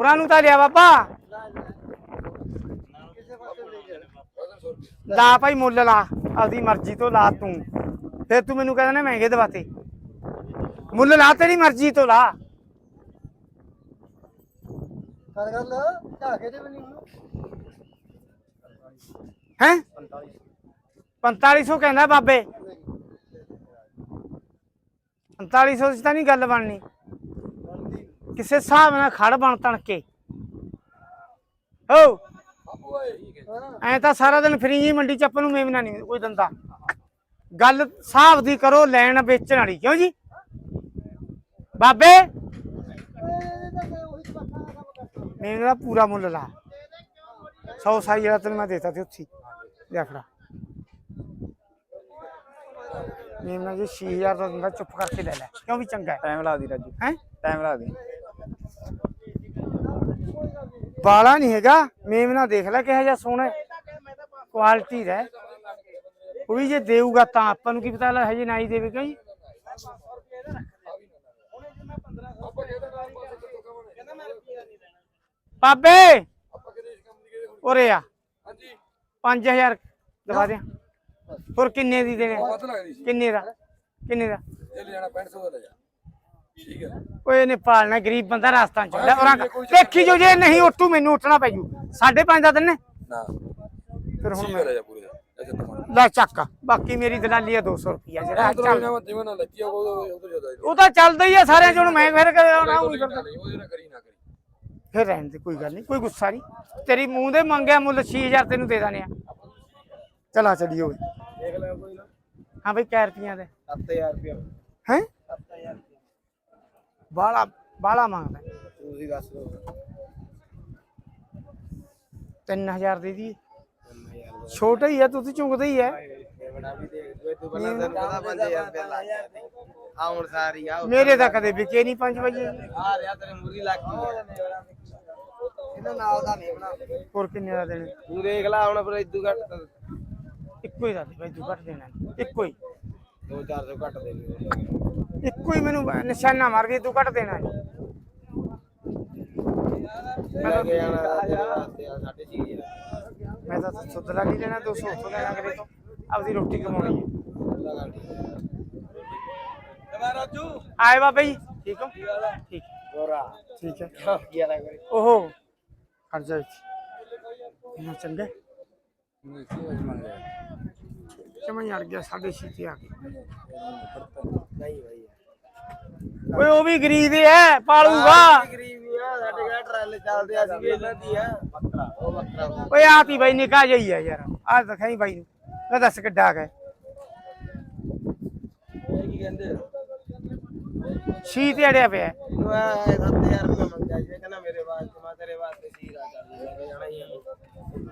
ਨੂੰ ਤਾਂ ਲਿਆ ਬਾਬਾ। ਲਾ ਭਾਈ ਮੁੱਲ ਲਾ ਆਪਦੀ ਮਰਜ਼ੀ ਤੋਂ ਲਾ ਤੂੰ। ਫਿਰ ਤੂੰ ਮੈਨੂੰ ਕਹਿੰਦਾ ਨਾ ਮਹਿੰਗੇ ਦਵਾਤੇ। ਮੁੱਲ ਲਾ ਤੇਰੀ ਮਰਜ਼ੀ ਤੋਂ ਲਾ। ਕਰ ਗੱਲ ਝਾਕੇ ਦੇ ਵੀ ਨਹੀਂ ਹੈ 4500 ਕਹਿੰਦਾ ਬਾਬੇ। 4500 ਚ ਤਾਂ ਨਹੀਂ ਗੱਲ ਬਣਨੀ। ਕਿਸੇ ਹਿਸਾਬ ਨਾਲ ਖੜ ਬਣ ਤਣ ਕੇ ਹੋ। ਐ ਤਾਂ ਸਾਰਾ ਦਿਨ ਫਰੀ ਹੀ ਮੰਡੀ ਚ ਆਪਾਂ ਨੂੰ ਮੇਮਨਾ ਨਹੀਂ ਕੋਈ ਦੰਦਾ। ਗੱਲ ਹਿਸਾਬ ਦੀ ਕਰੋ ਲੈਣ ਵੇਚਣ ਵਾਲੀ ਕਿਉਂ ਜੀ? ਬਾਬੇ। ਮੇਮਨਾ ਦਾ ਪੂਰਾ ਮੁੱਲ ਲਾ। 100 ਸਾਈ ਵਾਲਾ ਤੈਨੂੰ ਮੈਂ ਦੇਤਾ ਤੇ ਉੱਥੀ ਲੈ ਫੜਾ। ਮੇਮਨਾ ਜੀ 6000 ਦਾ ਦਿੰਦਾ ਚੁੱਪ ਕਰਕੇ ਲੈ ਲੈ। ਕਿਉਂ ਵੀ ਚੰਗਾ ਟਾਈਮ ਲਾ ਦੀ ਰਾਜੂ। ਹੈ? ਟਾਈਮ ਲਾ ਦੀ। ਬਾਲਾ ਨਹੀਂ ਹੈਗਾ ਮੇਮਨਾ ਦੇਖ ਲੈ ਕਿਹੋ ਜਿਹਾ ਸੋਹਣਾ ਕੁਆਲਿਟੀ ਦਾ ਹੈ। ਉਹ ਵੀ ਜੇ ਦੇਊਗਾ ਤਾਂ ਆਪਾਂ ਨੂੰ ਕੀ ਪਤਾ ਲੱਗ ਹਜੇ ਨਾ ਹੀ ਦੇਵੇਗਾ ਜੀ ਬਾਬੇ ਉਰੇ ਆ ਹਾਂਜੀ 5000 ਦਵਾ ਦੇ ਹੋਰ ਕਿੰਨੇ ਦੀ ਦੇਣੇ ਵੱਧ ਲੱਗਦੀ ਸੀ ਕਿੰਨੇ ਦਾ ਕਿੰਨੇ ਦਾ ਇਹ ਲੈ ਜਾਣਾ 6500 ਦਾ ਲੈ ਜਾ ਠੀਕ ਹੈ। ਓਏ ਨੇ ਪਾਲਣਾ ਗਰੀਬ ਬੰਦਾ ਰਾਸਤਾਂ ਚ। ਉਹਨਾਂ ਦੇਖੀ ਜੋ ਜੇ ਨਹੀਂ ਉੱਠੂ ਮੈਨੂੰ ਉੱਠਣਾ ਪੈ ਜੂ। 5.5 ਦਾ ਦਿਨ ਨਾ। ਫਿਰ ਹੁਣ ਮੈਂ ਜਾ ਪੂਰੇ ਲੈ ਚੱਕ। ਬਾਕੀ ਮੇਰੀ ਦਲਾਲੀ ਆ 200 ਰੁਪਿਆ ਜਿਹੜਾ ਚੱਲ। ਨਾ ਨਾ ਉਹ ਤਾਂ ਚੱਲਦਾ ਹੀ ਆ ਸਾਰਿਆਂ ਚ ਮੈਂ ਫਿਰ ਕਰਾਉਣਾ ਉਹੀ ਕਰਦਾ। ਨਾ ਫਿਰ ਰਹਿਣ ਦੇ ਕੋਈ ਗੱਲ ਨਹੀਂ ਕੋਈ ਗੁੱਸਾ ਨਹੀਂ। ਤੇਰੀ ਮੂੰਹ ਦੇ ਮੰਗਿਆ ਮੁੱਲ 6000 ਤੈਨੂੰ ਦੇ ਦਾਨੇ ਆ। ਚਲਾ ਓਏ। ਦੇਖ ਲੈ ਕੋਈ ਨਾ। ਹਾਂ ਬਈ ਕੈ ਰੁਪਈਆਂ ਦੇ 7000 ਰੁਪਏ ਹੈ? 7000 ਬਾਲਾ ਬਾਲਾ ਮੰਗਦਾ। ਤੁਸੀਂ ਦੱਸ ਦਿਓ। 3000 ਦੇ ਦੀ। 3000 ਛੋਟਾ ਹੀ ਆ ਤੂੰ ਤੇ ਚੁੰਗਦਾ ਹੀ ਹੈ ਇਹ ਬੜਾ ਵੀ ਦੇ ਕੋਈ ਤੂੰ ਪਹਿਲਾਂ ਤੈਨੂੰ ਪਤਾ 5000 ਰੁਪਏ ਲੱਗ ਆ ਹੁਣ ਸਾਰੀ ਆ ਮੇਰੇ ਤਾਂ ਕਦੇ ਵਿਕੇ ਨਹੀਂ 5 ਵਜੇ। ਆ ਰਿਆ ਤੇਰੇ ਮੁਰਗੀ ਲੱਗ ਗਈ। ਇਹਨਾਂ ਨਾਲ ਦਾ। ਨਹੀਂ ਬਣਾ। ਹੋਰ ਕਿੰਨੇ ਦਾ ਦੇਣੇ? ਤੂੰ ਦੇਖ ਲੈ ਹੁਣ ਫਿਰ ਇਦੂ ਘੱਟ। ਇੱਕੋ ਹੀ ਦਾ ਦੇ ਬਾਈ ਤੂੰ ਘੱਟ ਦੇਣਾ। ਇੱਕੋ ਹੀ। 2-400 ਘੱਟ ਦੇ ਦੇ ਇੱਕੋ ਹੀ ਮੈਨੂੰ ਨਿਸ਼ਾਨਾ ਮਾਰ ਕੇ ਤੂੰ ਘੱਟ ਦੇਣਾ ਨੀ। ਲੈ ਕੇ ਜਾਣਾ ਤੇਰੇ ਵਾਸਤੇ ਆ 6.5 ਮੈਂ ਤਾਂ ਸੁਧਰਾ ਨਹੀਂ ਲੈਣਾ 200 ਉੱਥੋਂ ਲੈਣਾ ਕਰੇ ਤੋਂ। ਆਪਦੀ ਰੋਟੀ ਕਮਾਉਣੀ ਹੈ। ਆਏ ਬਾਬਾ ਜੀ, ਠੀਕ ਹੋ? ਠੀਕ। ਗੋਰਾ ਠੀਕ ਹੈ। ਓਹੋ, ਖੜ ਜਾ ਇੱਥੇ। ਇਹਨਾਂ ਚੰਗਾ ਚਮਨ ਅੜ ਗਿਆ? ਸਾਡੇ ਛੀਤੇ ਆ ਨਹੀਂ ਭਾਈ ਓਏ ਉਹ ਵੀ ਗਰੀਬ ਹੀ ਹੈ ਪਾਲੂਗਾ। ਗਰੀਬ ਆ। ਸਾਡੇ ਘਰ ਟਰਾਲੇ ਚੱਲਦੇ ਆ ਸੀ ਇਹਨਾਂ ਦੀ ਆ। ਬੱਕਰਾ ਉਹ ਬੱਕਰਾ ਓਏ ਆਤੀ ਬਾਈ ਨਿਕਾ ਜਾਈ ਹੈ ਯਾਰ। ਆ ਦਿਖਾਈ ਬਾਈ ਨੂੰ। ਮੈਂ ਦੱਸ ਕਿੱਡਾ ਹੈ। ਇਹ ਕੀ ਕਹਿੰਦੇ ਛੀ ਤੇ ਅੜਿਆ ਪਿਆ ਹੈ। ਉਹ 7000 ਰੁਪਏ ਮੰਗਿਆ ਸੀ। ਕਹਿੰਦਾ ਮੇਰੇ ਵਾਸਤੇ ਮੈਂ ਤੇਰੇ ਵਾਸਤੇ ਸੀਰਾ ਚੱਲ ਲੈ ਕੇ ਜਾਣਾ ਹੀ ਆ।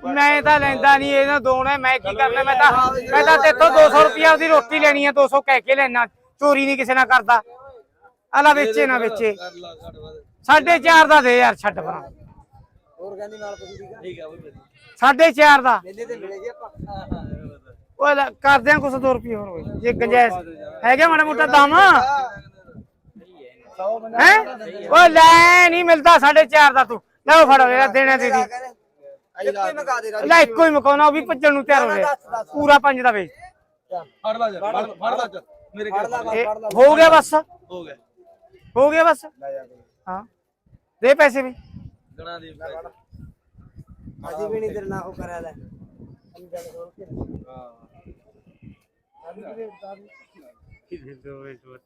ਮੈਂ ਤਾਂ ਲੈਂਦਾ ਨਹੀਂ ਇਹਨਾਂ ਦੋਨੇ ਮੈਂ ਕੀ ਕਰਨਾ ਮੈਂ ਤਾਂ ਮੈਂ ਤਾਂ ਤੇਥੋਂ 200 ਰੁਪਿਆ ਉਹਦੀ ਰੋਟੀ ਲੈਣੀ ਹੈ 200 ਕਹਿ ਕੇ ਲੈਣਾ ਚੋਰੀ ਨਹੀਂ ਕਿਸੇ ਨਾਲ ਕਰਦਾ। ਆਲਾ ਵੇਚੇ ਨਾ ਵੇਚੇ। ਕਰ ਲਾ ਸਾਡੇ ਵਾਸਤੇ ਸਾਢੇ ਚਾਰ ਦਾ ਦੇ ਯਾਰ ਛੱਡ ਪਰਾਂ। ਹੋਰ ਕਹਿੰਦੀ ਨਾਲ ਤੁਸੀਂ ਠੀਕ ਆ ਠੀਕ ਆ ਉਹ ਵੀ ਸਾਢੇ ਚਾਰ ਦਾ। ਮੇਲੇ ਤੇ ਮਿਲੇਗੀ ਆਪਾਂ। ਓਏ ਲੈ, ਕਰਦੇ ਆ ਕੁਛ 2 ਰੁਪਏ ਹੋਰ ਓਏ ਜੇ ਗੰਜਾਇਸ਼। ਹੈਗਾ ਮਾੜਾ ਮੋਟਾ ਦਮ? ਹੈ? ਓਏ ਲੈ ਨਹੀਂ ਮਿਲਦਾ ਸਾਢੇ ਚਾਰ ਦਾ ਤੂੰ। ਲੈ ਉਹ ਫੜ ਮੇਰਾ ਦੇਣਾ ਦੇ। ਆਈ ਲਾ ਮਗਾ ਦੇ। ਲੈ ਇੱਕੋ ਹੀ ਮਕਾਉਣਾ ਉਹ ਵੀ ਭੱਜਣ ਨੂੰ ਤਿਆਰ ਹੋ ਗਿਆ ਪੂਰਾ ਪੰਜ ਦਾ ਵੇਚ। ਫੜ ਲਾ ਜਾ ਫੜ ਲਾ ਜਾ। ਮੇਰੇ ਕੋਲ ਇਹ ਹੋ ਗਿਆ ਬਸ। ਹੋ ਗਿਆ। ਹੋ ਗਿਆ ਬਸ। ਹਾਂ। ਦੇ ਪੈਸੇ ਵੀ। ਗਣਾ ਦੀ ਅਸੀਂ ਵੀ ਨਹੀਂ ਤੇਰੇ ਨਾਲ ਉਹ ਕਰਿਆ ਲੈ।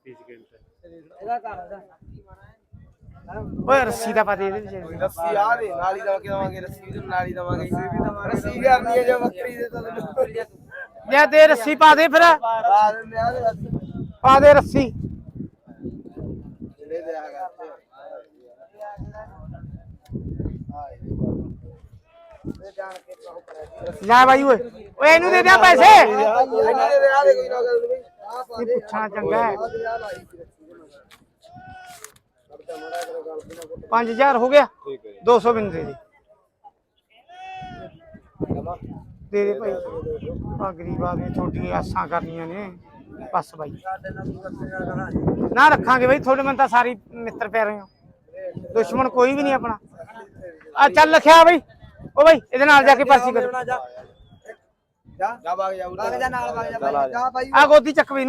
ਇਹਦਾ ਘਰ ਦਾ ਓਏ ਰੱਸੀ ਦਾ ਪਾ ਦੇ ਦੇ ਵਿਚਾਰੇ ਨੂੰ। ਰੱਸੀ ਆ ਦੇ ਨਾਲੀ ਦਵਾਂਗੇ ਦਵਾਂਗੇ ਰੱਸੀ ਵੀ ਨਾਲੀ ਦਵਾਂਗੇ ਰੱਸੀ ਕਰਨੀ ਹੈ ਜੇ ਬੱਕਰੀ ਦੇ ਤਾਂ ਤੈਨੂੰ। ਲਿਆ ਦੇ ਰੱਸੀ ਪਾ ਦੇ ਫਿਰ। ਆ ਦਿੰਦੇ ਆ ਦੇ ਬਸ ਪਾ ਦੇ ਰੱਸੀ। ਜਿਹੜੇ ਦੇ ਆ ਕਰਦੇ ਲੈ ਬਾਈ ਓਏ ਓਏ ਇਹਨੂੰ ਦੇ ਦਿਆ ਪੈਸੇ। ਆ ਦੇ ਆ ਦੇ ਕੋਈ ਨਾ ਕਰ ਦੇ ਆ ਪਾ ਦੇ ਪੁੱਛਣਾ ਚੰਗਾ ਹੈ। ਆ ਦੇ ਆ ਲਾਈ ਰੱਸੀ 5000 ਹੋ ਗਿਆ। ਠੀਕ ਹੈ 200 ਬਿੰਦ ਦੇ ਤੇਰੇ ਭਾਈ। ਆ ਗਰੀਬ ਆਦਮੀ ਛੋਟੀਆਂ ਆਸਾਂ ਕਰਨੀਆਂ ਨੇ। ਬਸ ਬਾਈ। ਨਾ ਰੱਖਾਂਗੇ ਬਾਈ ਥੋੜੇ ਮਨ ਤਾਂ ਸਾਰੀ ਮਿੱਤਰ ਪੈ ਰਹੇ ਹੋ। ਦੁਸ਼ਮਣ ਕੋਈ ਵੀ ਨਹੀਂ ਆਪਣਾ। ਆ ਚੱਲ ਲਖਿਆ ਬਾਈ। ਉਹ ਬਾਈ ਇਹਦੇ ਨਾਲ ਜਾ ਕੇ ਪਰਚੀ ਕਰ ਜਾ। ਜਾ। ਬਾਗ ਜਾ ਬਾਗ ਨਾਲ ਬਾਗ ਜਾ ਬਾਈ। ਜਾ। ਬਾਈ। ਆ ਗੋਦੀ ਚੱਕ ਵੀ